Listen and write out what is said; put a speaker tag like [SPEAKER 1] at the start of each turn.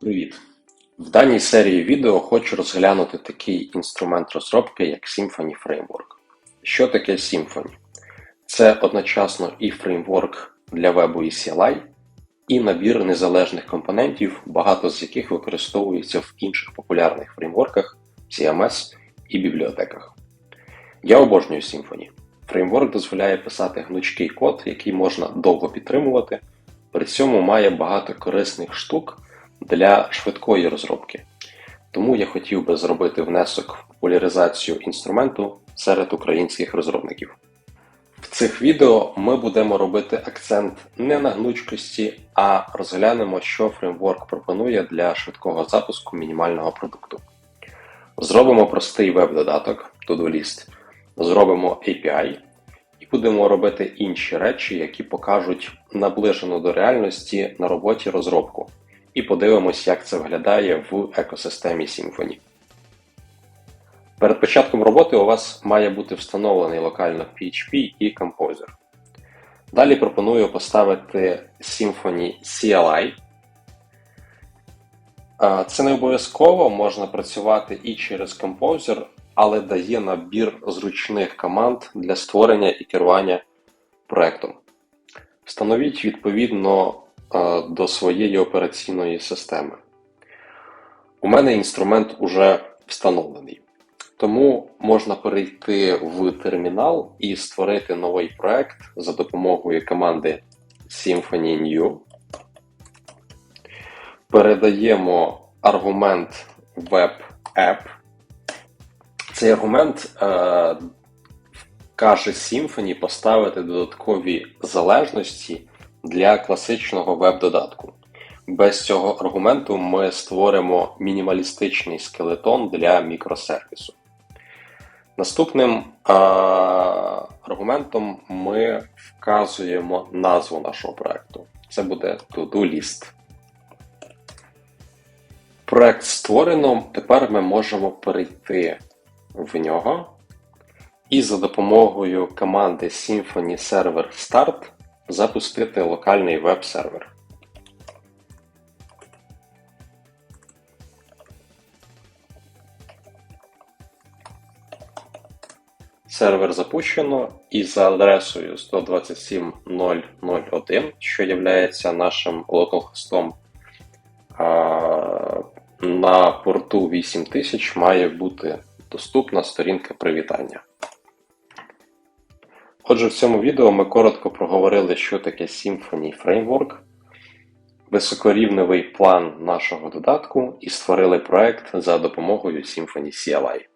[SPEAKER 1] Привіт! В даній серії відео хочу розглянути такий інструмент розробки, як Symfony Framework. Що таке Symfony? Це одночасно і фреймворк для вебу і CLI, і набір незалежних компонентів, багато з яких використовується в інших популярних фреймворках, CMS і бібліотеках. Я обожнюю Symfony. Фреймворк дозволяє писати гнучкий код, який можна довго підтримувати, при цьому має багато корисних штук для швидкої розробки. Тому я хотів би зробити внесок в популяризацію інструменту серед українських розробників. В цих відео ми будемо робити акцент не на гнучкості, а розглянемо, що фреймворк пропонує для швидкого запуску мінімального продукту. Зробимо простий веб-додаток To-Do-List, зробимо API і будемо робити інші речі, які покажуть наближену до реальності на роботі розробку. І подивимось, як це виглядає в екосистемі Symfony. Перед початком роботи у вас має бути встановлений локально PHP і Composer. Далі пропоную поставити Symfony CLI. Це не обов'язково можна працювати і через Composer, але дає набір зручних команд для створення і керування проектом. Встановіть відповідно до своєї операційної системи. У мене інструмент уже встановлений. Тому можна перейти в термінал і створити новий проект за допомогою команди Symfony New. Передаємо аргумент Web App. Цей аргумент е, каже Symfony поставити додаткові залежності для класичного веб-додатку. Без цього аргументу ми створимо мінімалістичний скелетон для мікросервісу. Наступним а, аргументом ми вказуємо назву нашого проекту. Це буде to-do list. Проект створено, тепер ми можемо перейти в нього і за допомогою команди Symfony Server Start запустити локальний веб-сервер. Сервер запущено і за адресою 127.0.0.1, що є нашим локалхостом, на порту 8000 має бути доступна сторінка привітання. Отже, в цьому відео ми коротко проговорили, що таке Symfony Framework, високорівневий план нашого додатку і створили проект за допомогою Symfony CLI.